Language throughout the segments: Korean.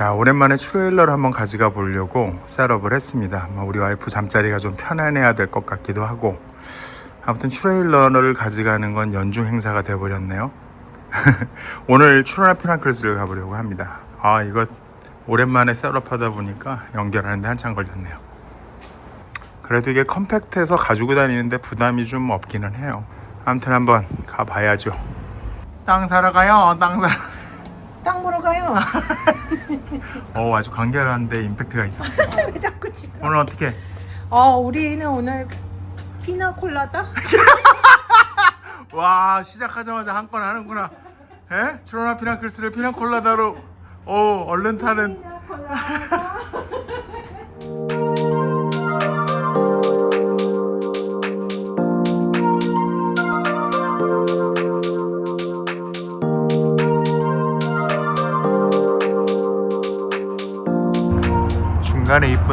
자, 오랜만에 트레일러를 한번 가져가 보려고 셋업을 했습니다. 뭐 우리 와이프 잠자리가 좀 편안해야 될 것 같기도 하고. 아무튼 트레일러를 가져가는 건 연중 행사가 돼버렸네요. 오늘 추로나 피나클스를 가보려고 합니다. 아, 이거 오랜만에 셋업 하다 보니까 연결하는데 한참 걸렸네요. 그래도 이게 컴팩트해서 가지고 다니는데 부담이 좀 없기는 해요. 아무튼 한번 가봐야죠. 땅 사러 가요, 땅 사러. 땅 보러 가요. 어, 아주 간결한데 임팩트가 있었어요. 왜 자꾸 지금? 오늘 어떻게? 어, 우리는 오늘 피나콜라다? 와 시작하자마자 한 건 하는구나. 에? 트로나 피나클스를 피나콜라다로 오 얼른 타는 피나콜라다.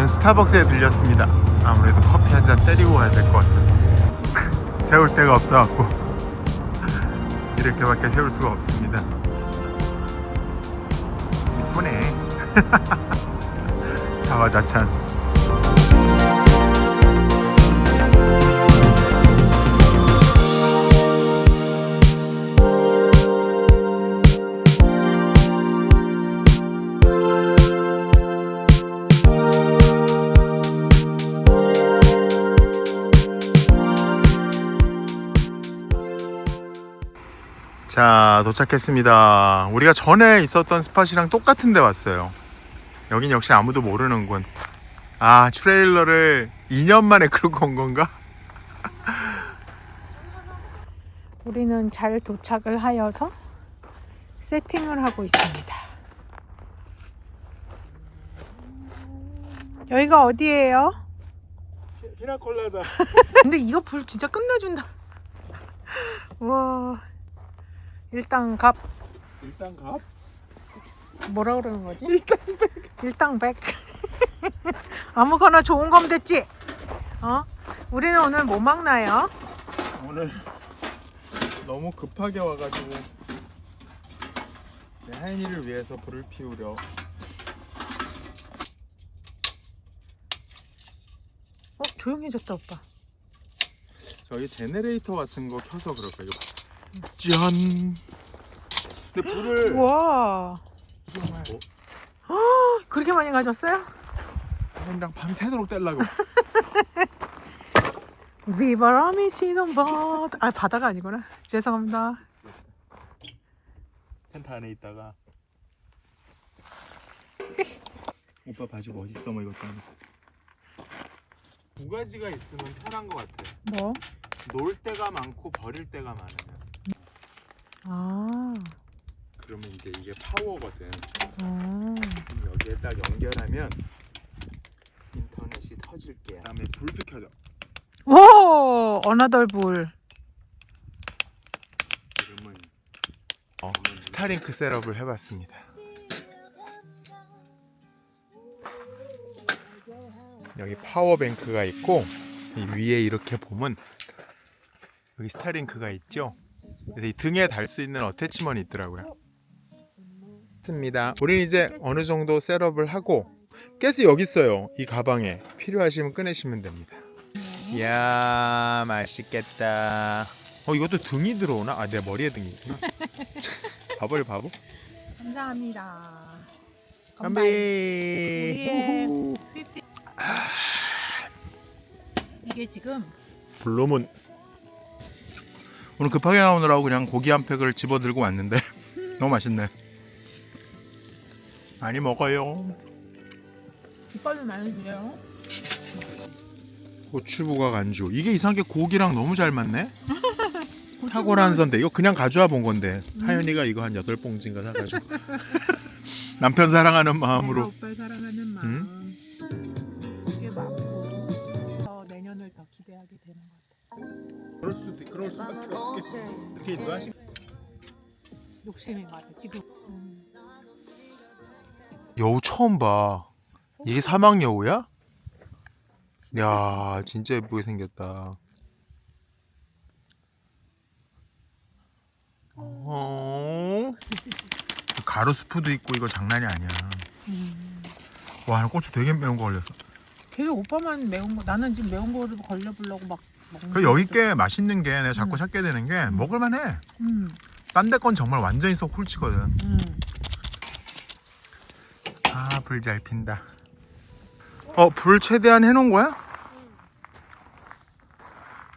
이쁜 스타벅스에 들렸습니다. 아무래도 커피 한 잔 때리고 가야 될 것 같아서 세울 데가 없어갖고 이렇게밖에 세울 수가 없습니다. 이쁘네. 자화자찬. 자 도착했습니다. 우리가 전에 있었던 스팟이랑 똑같은 데 왔어요. 여긴 역시 아무도 모르는군. 아 트레일러를 2년 만에 끌고 온 건가? 우리는 잘 도착을 하여서 세팅을 하고 있습니다. 여기가 어디예요? 피나콜라다. 근데 이거 불 진짜 끝내준다. 와. 일당 갑 일단 갑. 뭐라 그러는 거지? 일당 백. 일당 백. 아무거나 좋은 거면 됐지. 어? 우리는 오늘 뭐 먹나요? 오늘 너무 급하게 와가지고 내 하인이를 위해서 불을 피우려. 어 조용해졌다 오빠. 저기 제네레이터 같은 거 켜서 그럴 거예요. 짠. 근데 불을 와 어? 그렇게 많이 가졌어요? 하인이랑 밤 새도록 떼려고. 비바람이 시는 밭. 아 바다가 아니구나. 죄송합니다. 텐트 안에 있다가 오빠 바지 멋있어 뭐 이것도 아니고 두 가지가 있으면 편한 것 같아 뭐? 놀 때가 많고 버릴 때가 많으면 아. 그러면 이제 이게 파워거든 아. 그럼 여기에 딱 연결하면 인터넷이 터질게 그다음에 불도 켜져 오 어나덜 불. 지금은 어, 스타링크 셋업을 해봤습니다 여기 파워뱅크가 있고 이 위에 이렇게 보면 여기 스타링크가 있죠 그래서 이 등에 달 수 있는 어태치먼이 있더라고요. 습니다. 우린 이제 어느 정도 셋업을 하고 가스 여기 있어요. 이 가방에 필요하시면 꺼내시면 됩니다. 이야 맛있겠다. 어 이것도 등이 들어오나? 아 내 머리에 등이 있구나. 바보를 바보. 감사합니다. 건배 이게 지금 블루문 오늘 급하게 나오느라고 그냥 고기 한 팩을 집어 들고 왔는데. 너무 맛있네. 많이 먹어요. 깃발을 많이 주요. 고추부각 안주. 이게 이상하게 고기랑 너무 잘 맞네? 탁월한 선대. 이거 그냥 가져와 본 건데. 하연이가 이거 한 여덟 봉지인가 사가지고. 남편 사랑하는 마음으로. 오빠 사랑하 이렇게 인도하시 욕심인 것 같아. 지금. 음. 여우 처음 봐. 이게 사막 여우야? 야, 진짜 예쁘게 생겼다. 어. 가로수프도 있고 이거 장난이 아니야. 음. 와 고추 되게 매운 거 걸렸어. 계속 오빠만 매운 거 나는 지금 매운 거를 걸려보려고 막 그 여기 게 맛있는 게 내가 자꾸 음. 찾게 되는 게 먹을만해. 음, 딴 데 건 정말 완전히 쏙 훌치거든. 음. 아 불 잘 핀다. 어 불 최대한 해놓은 거야?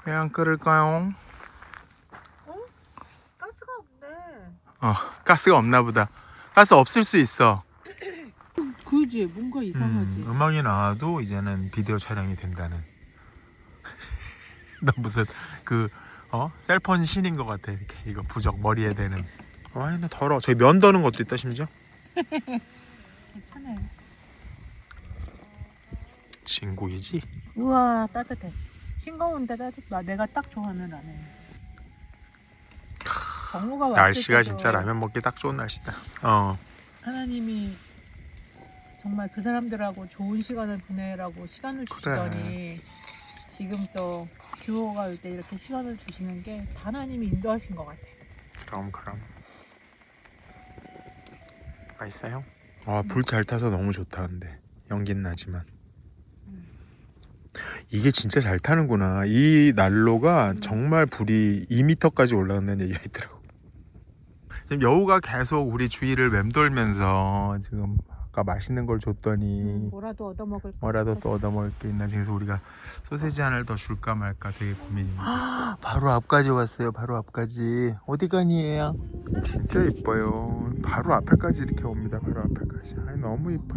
왜 안 끓을까요? 가스가 없네 어 가스가 없나 보다. 가스 없을 수 있어. 그지 뭔가 이상하지 음, 음악이 나와도 이제는 비디오 촬영이 된다는. 나 무슨 그 어? 셀폰 신인 것 같아 이렇게 이거 부적 머리에 대는. 와나 더러. 저기 면 더는 것도 있다 심지어. 괜찮아요 진국이지. 우와 따뜻해 싱거운데 따뜻 나 내가 딱 좋아하는 라면 정우가 왔을 날씨가 때도 진짜 라면 먹기 딱 좋은 날씨다. 어. 하나님이 정말 그 사람들하고 좋은 시간을 보내라고 시간을. 주시더니 지금 또 규호가 올 때 이렇게 시간을 주시는 게 하나님이 인도하신 것 같아. 그럼 그럼. 맛있어요? 아, 불 잘 타서 너무 좋다는데. 연긴 나지만. 이게 진짜 잘 타는구나. 이 난로가 정말 불이 2m까지 올라간다는 얘기가 있더라고. 지금 여우가 계속 우리 주위를 맴돌면서 지금 아까 맛있는 걸 줬더니 뭐라도 얻어먹을 거. 뭐라도 또 얻어먹을 게 있나 그래서 우리가 소세지 하나를 더 줄까 말까 되게 고민입니다. 바로 앞까지 왔어요. 바로 앞까지. 어디 가니 얘야 진짜 이뻐요. 바로 앞에까지 이렇게 옵니다. 바로 앞에까지. 아 너무 이뻐.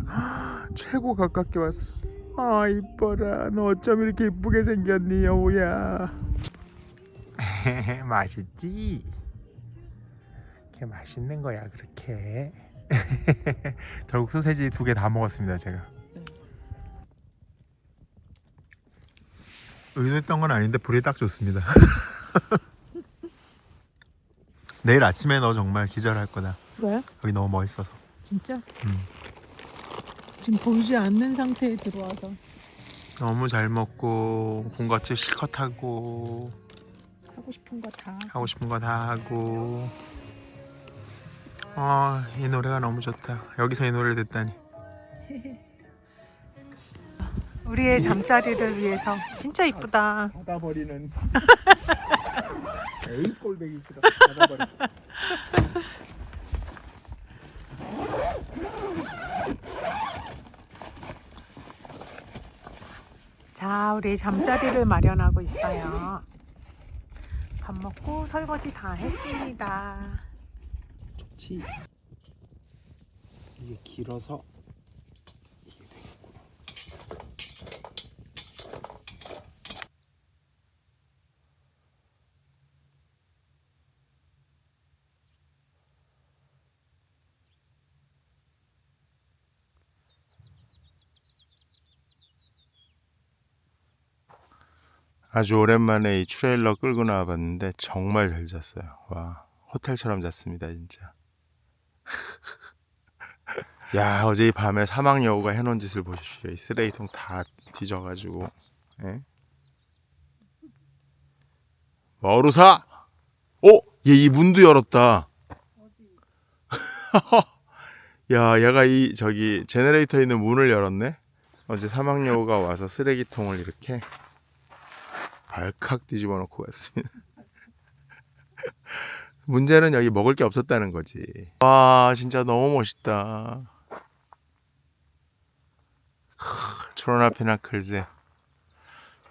최고 가깝게 왔어. 아 이뻐라. 너 어쩜 이렇게 이쁘게 생겼니 여우야? 맛있지? 이렇게 맛있는 거야 그렇게 결국 소세지 두 개 다 먹었습니다 제가 의도했던 건 아닌데 불이 딱 좋습니다 내일 아침에 너 정말 기절할 거다 왜? 여기 너무 멋있어서 진짜? 음. 지금 보이지 않는 상태에 들어와서 너무 잘 먹고 군것질 실컷 하고 하고 싶은 거 다. 하고 싶은 거 다 하고 아 이 노래가 너무 좋다 여기서 이 노래를 듣다니 우리의 잠자리를 위해서 진짜 이쁘다. 닫아버리는 에이 꼴배기 싫어 닫아버려 자, 우리 잠자리를 마련하고 있어요. 밥 먹고 설거지 다 했습니다. 좋지 이게 길어서 이게 되겠구나 아주 오랜만에 이 트레일러 끌고 나와봤는데 정말 잘 잤어요. 와 호텔처럼 잤습니다 진짜. 야 어제 이 밤에 사막 여우가 해놓은 짓을 보십시오. 이 쓰레기통 다 뒤져가지고. 예? 머루사. 어? 얘이 문도 열었다. 야 얘가 이 저기 제네레이터 있는 문을 열었네. 어제 사막 여우가 와서 쓰레기통을 이렇게 발칵 뒤집어 놓고 갔습니다. 문제는 여기 먹을 게 없었다는 거지. 와, 진짜 너무 멋있다. 크, 초로나 피나클즈.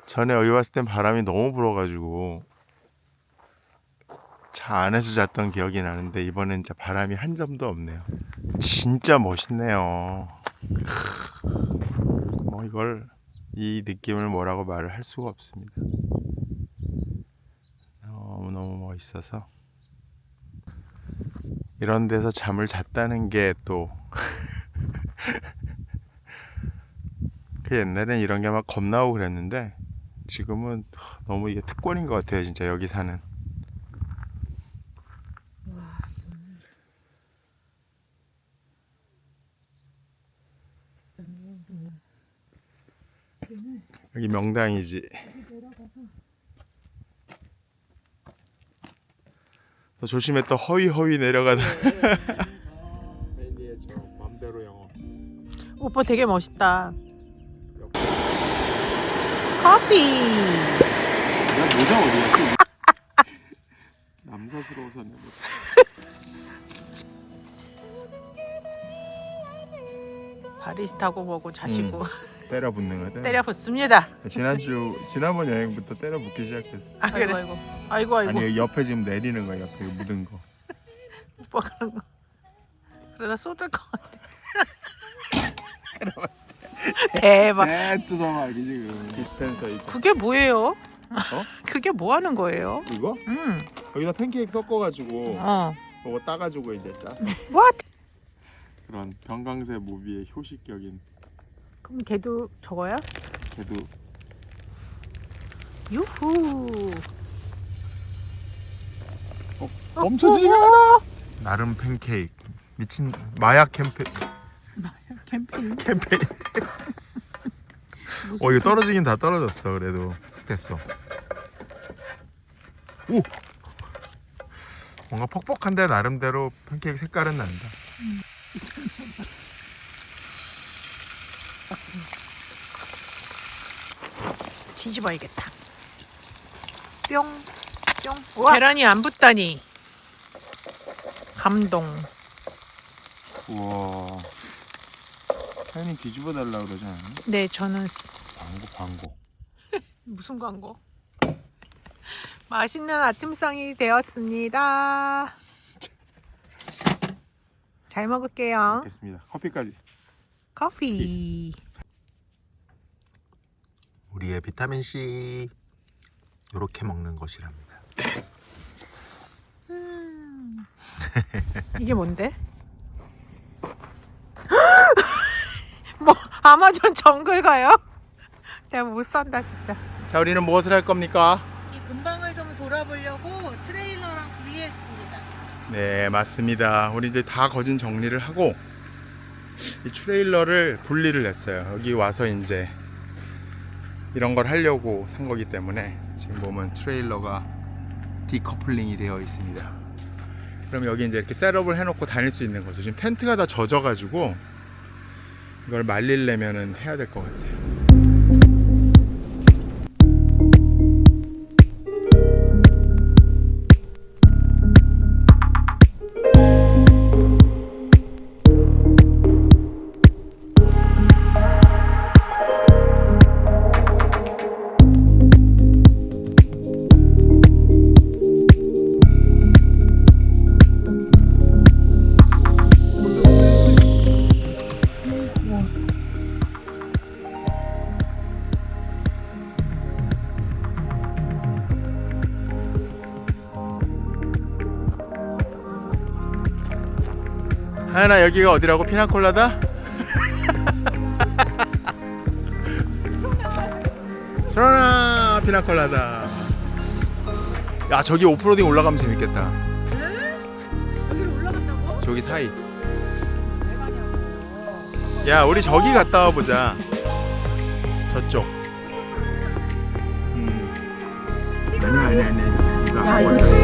전에 여기 왔을 땐 바람이 너무 불어가지고 차 안에서 잤던 기억이 나는데 이번엔 진짜 바람이 한 점도 없네요. 진짜 멋있네요. 크, 뭐 이걸 이 느낌을 뭐라고 말을 할 수가 없습니다. 너무너무 멋있어서 이런 데서 잠을 잤다는 게 또 그 옛날엔 이런 게 막 겁나고 그랬는데 지금은 너무 이게 특권인 것 같아요 진짜 여기 사는. 여기 명당이지 너 조심해 또 허위 허위 내려가다 저 맘대로 영어 오빠 되게 멋있다. 커피. 나 모자 어디 갔지? 남사스러워서 내 모자. 바리스타고 뭐고 자시고 때려 붙는 거다. 때려 붙습니다. 지난주 지난번 여행부터 때려 붙기 시작했어. 아 그래. 아이고 아이고 아이고. 아니 옆에 지금 내리는 거야 옆에 묻은 거. 오빠 그런 거. 그러다 쏟을 것 같아. 대박. 네 뜯어막이 지금. 디스펜서 이제. 그게 뭐예요? 그게 뭐 하는 거예요? 이거? 음. 여기다 팬케이크 섞어가지고 어. 그거 따가지고 이제 짜. What? 그런 병강세 모비의 효식격인 그럼 걔도 저거야? 걔도 유후. 멈춰지지가 않아. 나름 팬케이크 미친 마약 캠페 캠페인. 캠페인. 무슨 어 이거 떨어지긴 다 떨어졌어 그래도 됐어. 오. 뭔가 퍽퍽한데 나름대로 팬케이크 색깔은 난다. 뒤집어야겠다. 뿅. 뿅. 계란이 안 붙다니. 감동. 우와. 사장님 뒤집어 달라 그러지 않았나? 네, 저는 광고 광고. 무슨 광고? 맛있는 아침상이 되었습니다. 잘 먹을게요. 됐습니다. 커피까지. 커피. 우리의 비타민 C 이렇게 먹는 것이랍니다. 음. 이게 뭔데? 뭐 아마존 정글 가요? 내가 못 산다 진짜. 자, 우리는 무엇을 할 겁니까? 이 근방을 좀 돌아보려고 트레일러랑 분리했습니다. 네, 맞습니다. 우리 이제 다 거진 정리를 하고 이 트레일러를 분리를 했어요. 여기 와서 이제 이런 걸 하려고 산 거기 때문에 지금 보면 트레일러가 디커플링이 되어 있습니다. 그럼 여기 이제 이렇게 셋업을 해놓고 다닐 수 있는 거죠. 지금 텐트가 다 젖어가지고 이걸 말리려면은 해야 될 것 같아요. 하연아 여기가 어디라고 피나콜라다? 시원아 피나콜라다 야 저기 오프로딩 올라가면 재밌겠다 여기로 올라간다고? 저기 사이 야 우리 저기 갔다 와보자 저쪽 음. 아니 아니 아니 이거 안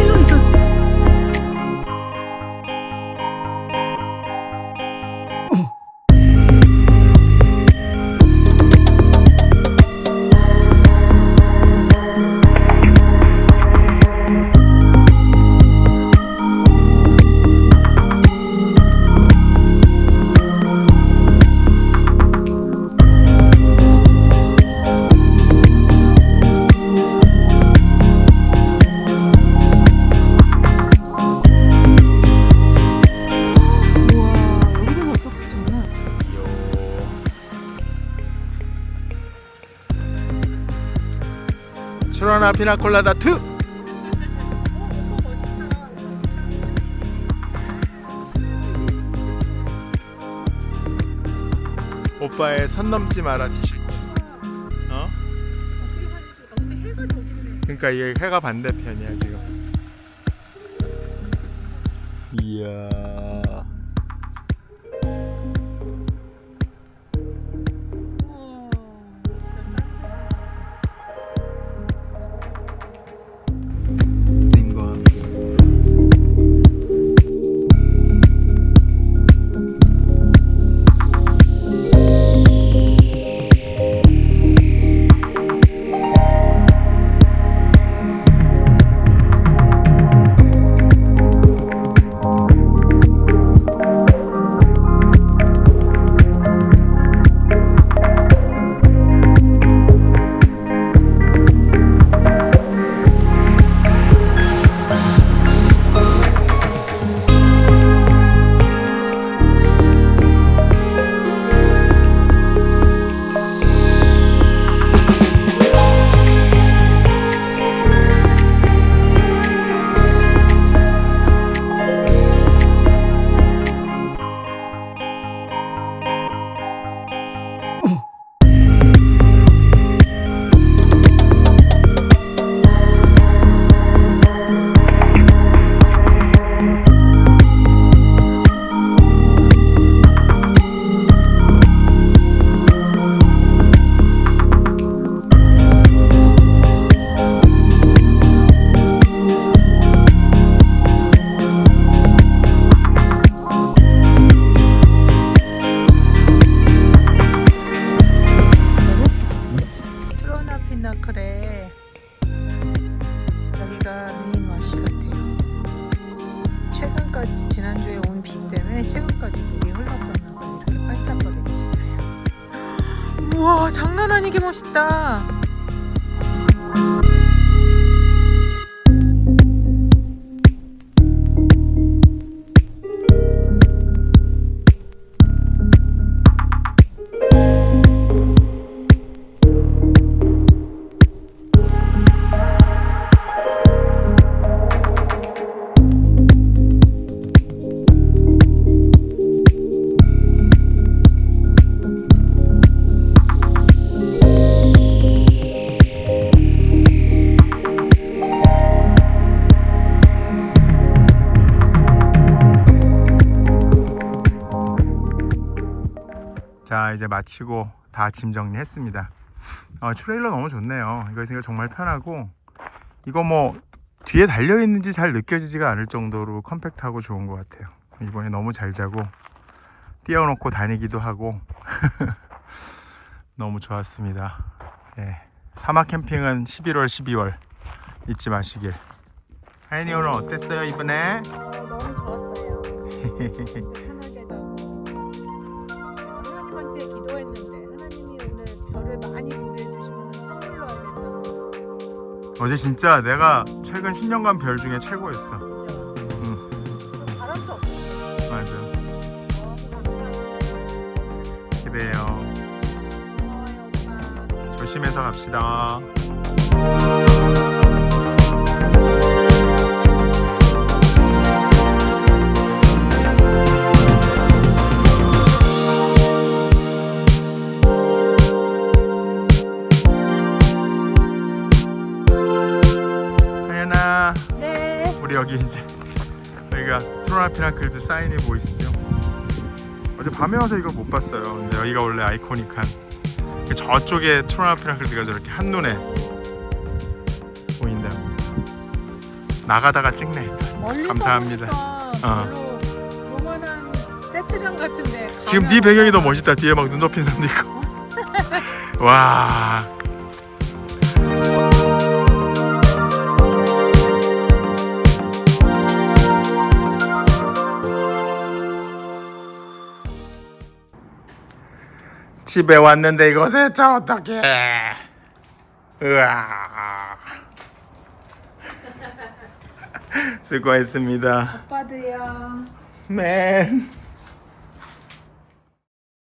칠원아 피나콜라다 2 오빠의 선 넘지 마라 티셔츠. 어? 그러니까 이게 해가 반대편이야 지금. 이야 마치고 다 짐 정리했습니다. 어, 트레일러 너무 좋네요. 이거 있으니까 정말 편하고 이거 뭐 뒤에 달려 있는지 잘 느껴지지가 않을 정도로 컴팩트하고 좋은 것 같아요. 이번에 너무 잘 자고 띄워놓고 다니기도 하고 너무 좋았습니다. 예. 사막 캠핑은 11월, 12월 잊지 마시길. 하인이 오늘 어땠어요 이번에? 어, 너무 좋았어요. 어제 진짜 내가 최근 10년간 별 중에 최고였어. 응, 맞아. 그래요. 고마워요. 조심해서 갑시다. 이제 여기가 트로나 피나클즈 사인이 보이시죠? 어제 밤에 와서 이걸 못 봤어요. 근데 여기가 원래 아이코닉한 그 저쪽에 트로나 피나클즈가 저렇게 한눈에 보인다. 나가다가 찍네. 감사합니다. 어. 별로 요만한 세트장 같은데 지금 네 배경이 더 멋있다. 뒤에 막 눈 덮인 사람도 있고. 와. 집에 왔는데 이것을 저 어떡해. 으아. 수고했습니다. 오빠도요. 맨.